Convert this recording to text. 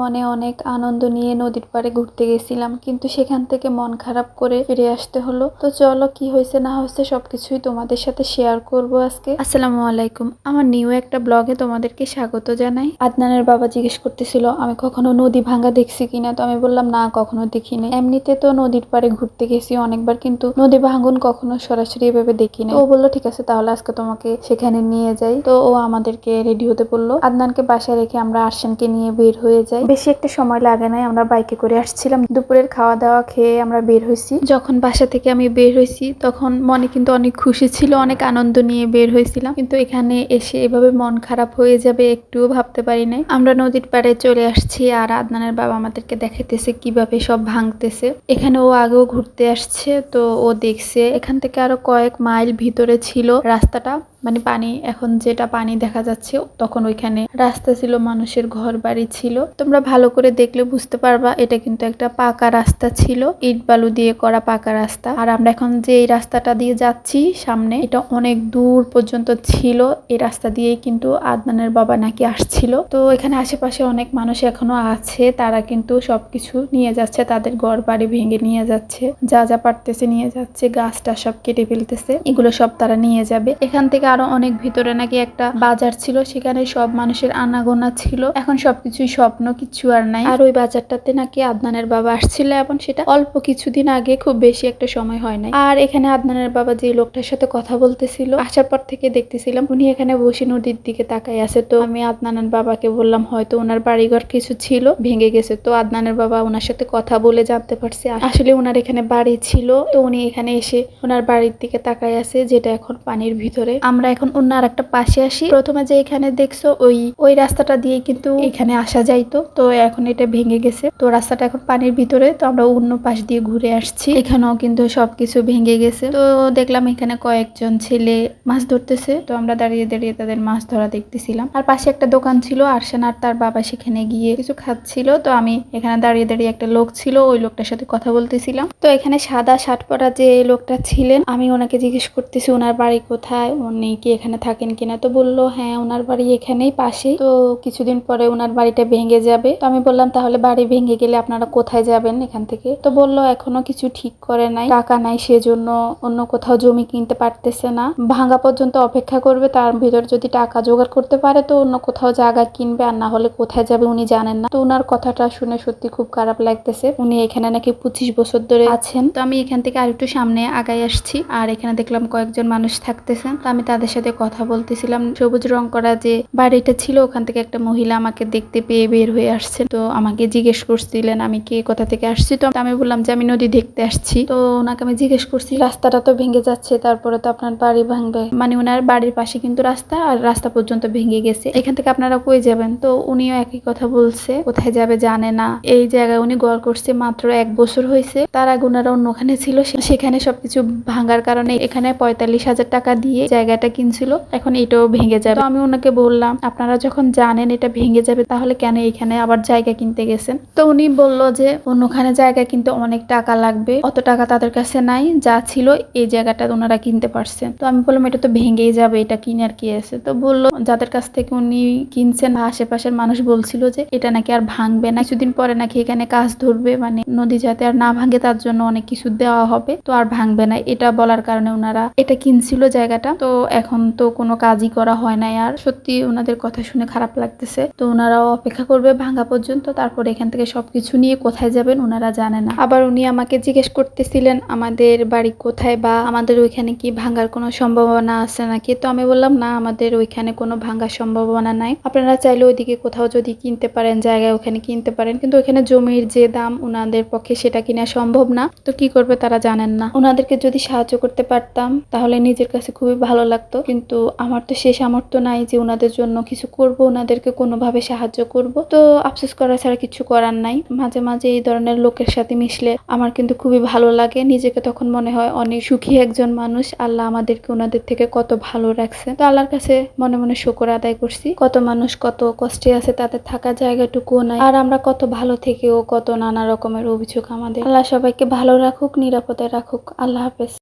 মনে অনেক আনন্দ নিয়ে নদীর পাড়ে ঘুরতে গেছিলাম কিন্তু সেখান থেকে মন খারাপ করে ফিরে আসতে হলো। তো চলো কি হয়েছে না হয়েছে সবকিছুই তোমাদের সাথে শেয়ার করব আজকে। আসসালামু আলাইকুম। আমার নিউ একটা ব্লগে তোমাদেরকে স্বাগত জানাই। আদনানের বাবা জিজ্ঞেস করতেছিল আমি কখনো নদী ভাঙ্গা দেখছি কিনা? তো আমি বললাম না কখনো দেখিনি এমনিতে তো নদীর পাড়ে ঘুরতে গেছি অনেকবার কিন্তু নদী ভাঙ্গন কখনো সরাসরি এভাবে দেখিনি ও বলল ঠিক আছে তাহলে আজকে তোমাকে সেখানে নিয়ে যাই। তো ও আমাদেরকে রেডি হতে বলল। আদনানকে বাসায় রেখে আমরা আরশানকে নিয়ে বের হয়ে যাই। বেশি একটা সময় লাগে নাই, আমরা বাইকে করে আসছিলাম। দুপুরের খাওয়া দাওয়া খেয়ে আমরা বের হয়েছি যখন বাসা থেকে আমি বের হয়েছি তখন মনে কিন্তু অনেক খুশি ছিল, অনেক আনন্দ নিয়ে বের হয়েছিলাম কিন্তু এখানে এসে এভাবে মন খারাপ হয়ে যাবে একটুও ভাবতে পারি নাই। আমরা নদীর পাড়ে চলে আসছি আর আদনানের বাবা আমাদেরকে দেখাইতেছে কীভাবে সব ভাঙতেছে। এখানে ও আগেও ঘুরতে আসছে, তো ও দেখছে। এখান থেকে আরও কয়েক মাইল ভিতরে ছিল রাস্তাটা। মানে পানি, এখন যেটা পানি দেখা যাচ্ছে, তখন ওইখানে রাস্তা ছিল, মানুষের ঘর বাড়ি ছিল। তোমরা ভালো করে দেখলে বুঝতে পারবা, এটা কিন্তু একটা পাকা রাস্তা ছিল, ইট বালু দিয়ে করা পাকা রাস্তা। আর আমরা এখন যে এই রাস্তাটা দিয়ে যাচ্ছি সামনে, এটা অনেক দূর পর্যন্ত ছিল, এই রাস্তা দিয়েই কিন্তু আদনানের বাবা নাকি আসছিল। তো এখানে আশেপাশে অনেক মানুষ এখনও আছে, তারা কিন্তু সবকিছু নিয়ে যাচ্ছে, তাদের ঘর বাড়ি ভেঙে নিয়ে যাচ্ছে, যা যা পারতেছে নিয়ে যাচ্ছে, গাছটা সব কেটে ফেলতেছে, এগুলো সব তারা নিয়ে যাবে। এখান থেকে আরও অনেক ভিতরে নাকি একটা বাজার ছিল, সেখানে সব মানুষের আনাগোনা ছিল। এখন সবকিছুই স্বপ্ন, কিছু আর নাই। আর ওই বাজারটাতে নাকি আদনানের বাবা আসছিল এবং সেটা অল্প কিছুদিন আগে খুব বেশি একটা সময় হয় নাই। আর এখানে আদনানের বাবা যে লোকটার সাথে কথা বলতেছিল, আসার পর থেকে দেখতেছিলাম উনি এখানে বসে নদীর দিকে তাকাই আছে। তো আমি আদনানের বাবাকে বললাম, হয়তো ওনার বাড়িঘর কিছু ছিল, ভেঙে গেছে। তো আদনানের বাবা ওনার সাথে কথা বলে জানতে পারছে। আসলে ওনার এখানে বাড়ি ছিল। তো উনি এখানে এসে ওনার বাড়ির দিকে তাকাই আছে, যেটা এখন পানির ভিতরে। আমরা এখন অন্য আর একটা পাশে আসি। প্রথমে যে এখানে দেখছ, ওই ওই রাস্তাটা দিয়ে কিন্তু এখানে আসা যাইতো তো এখন এটা ভেঙে গেছে। তো রাস্তাটা এখন পানির ভিতরে, তো আমরা অন্য পাশ দিয়ে ঘুরে আসছি। এখানেও কিন্তু সবকিছু ভেঙে গেছে। তো দেখলাম এখানে কয়েকজন ছেলে মাছ ধরতেছে। তো আমরা দাঁড়িয়ে দাঁড়িয়ে তাদের মাছ ধরা দেখতেছিলাম। আর পাশে একটা দোকান ছিল, আরশান আর তার বাবা সেখানে গিয়ে কিছু খাচ্ছিল। তো আমি এখানে দাঁড়িয়ে দাঁড়িয়ে একটা লোক ছিল, ওই লোকটার সাথে কথা বলতেছিলাম। তো এখানে সাদা শার্ট পরা যে লোকটা ছিলেন, আমি ওনাকে জিজ্ঞেস করতেছি, ওনার বাড়ি কোথায়? উনি কি এখানে থাকেন কিনা তো বলল হ্যাঁ ওনার বাড়ি এখানেই পাশেই। তো কিছুদিন পরে ওনার বাড়িটা ভেঙে যাবে। তো আমি বললাম, তাহলে বাড়ি ভেঙে গেলে আপনারা কোথায় যাবেন এখান থেকে? তো বলল, এখনও কিছু ঠিক করে নাই, টাকা নাই, সেজন্য অন্য কোথাও জমি কিনতে পারতেছে না। ভাঙা পর্যন্ত অপেক্ষা করবে, তার ভিতর যদি টাকা জোগাড় করতে পারে, তো অন্য কোথাও জায়গা কিনবে, আর না হলে কোথায় যাবে উনি জানেন না। তো ওনার কথাটা শুনে সত্যি খুব খারাপ লাগতেছে। উনি এখানে নাকি পঁচিশ বছর ধরে আছেন। তো আমি এখান থেকে আর একটু সামনে আগাই আসছি, আর এখানে দেখলাম কয়েকজন মানুষ থাকতেছেন তো আমি সাথে কথা বলতেছিলাম, সবুজ রং করা যে বাড়িটা ছিল, ওখান থেকে একটা মহিলা আমাকে দেখতে পেয়ে বের হয়ে আসছে তো আমাকে জিজ্ঞেস করছিলেন, আমি কে? কোথা থেকে আসছি? তো আমি বললাম যে, আমি নদী দেখতে আসছি। তো ওনাকে আমি জিজ্ঞেস করছি, রাস্তাটা তো ভেঙে যাচ্ছে, তারপরে তো আপনার বাড়ি ভাঙবে। মানে ওনার বাড়ির পাশে কিন্তু রাস্তা, আর রাস্তা পর্যন্ত ভেঙে গেছে। এখান থেকে আপনারা কই যাবেন? তো উনিও একই কথা বলছে, কোথায় যাবে জানে না। এই জায়গায় উনি গড় করছে, মাত্র এক বছর হয়েছে। তার আগে ওনারা অন্যখানে ছিল সেখানে সবকিছু ভাঙার কারণে এখানে পঁয়তাল্লিশ হাজার টাকা দিয়ে জায়গাটা কিনছিল এখন এটাও ভেঙে যাবে। আমি ওনাকে বললাম, আপনারা যখন জানেন এটা ভেঙে যাবে, তাহলে কেন এখানে আবার জায়গা কিনতে গেছেন? তো উনি বলল যে, অন্যখানে জায়গা কিনতে অনেক টাকা লাগবে, অত টাকা তাদের কাছে নাই, যা ছিল এই জায়গাটা ওনারা কিনতে পারছেন। তো আমি বললাম, এটা তো ভেঙেই যাবে, এটা কিনে আর কি আছে? তো বলল, যাদের কাছ থেকে উনি কিনছেন, আশেপাশের মানুষ বলছিল যে, এটা নাকি আর ভাঙবে না, কিছুদিন পরে নাকি এখানে কাজ ধরবে মানে নদী যাতে আর না ভাঙে, তার জন্য অনেক কিছু দেওয়া হবে, তো আর ভাঙবে না। এটা বলার কারণে ওনারা এটা কিনছিল জায়গাটা। তো এখন তো কোনো কাজই করা হয় নাই আর। সত্যি ওনাদের কথা শুনে খারাপ লাগতেছে। তো ওনারাও অপেক্ষা করবে ভাঙা পর্যন্ত। তারপর এখান থেকে সবকিছু নিয়ে কোথায় যাবেন ওনারা জানে না। আবার উনি আমাকে জিজ্ঞেস করতেছিলেন, আমাদের বাড়ি কোথায় বা আমাদের ওইখানে কি ভাঙার কোনো সম্ভাবনা আছে নাকি? তো আমি বললাম, না, আমাদের ওইখানে কোনো ভাঙার সম্ভাবনা নাই। আপনারা চাইলে ওইদিকে কোথাও যদি কিনতে পারেন, জায়গায় ওখানে কিনতে পারেন। কিন্তু ওখানে জমির যে দাম ওনাদের পক্ষে সেটা কিনা সম্ভব না। তো কি করবে তারা জানেন না। ওনাদেরকে যদি সাহায্য করতে পারতাম, তাহলে নিজের কাছে খুবই ভালো লাগতো কিন্তু আমার তো সে সামর্থ্য নাই যে ওনাদের জন্য কিছু করব, ওনাদেরকে কোনোভাবে সাহায্য করব। তো আফসোস করা ছাড়া কিছু করার নাই। মাঝে মাঝে এই ধরনের লোকের সাথে মিশলে আমার কিন্তু খুবই ভালো লাগে। নিজেকে তখন মনে হয় অনেক সুখী একজন মানুষ। আল্লাহ আমাদেরকে ওনাদের থেকে কত ভালো রাখছে। তো আল্লাহর কাছে মনে মনে শুকর আদায় করছি। কত মানুষ কত কষ্টে আছে তাদের থাকা জায়গাটুকুও নাই। আর আমরা কত ভালো থেকেও কত নানা রকমের অভিযোগ আমাদের। আল্লাহ সবাইকে ভালো রাখুক, নিরাপদে রাখুক। আল্লাহ হাফেজ।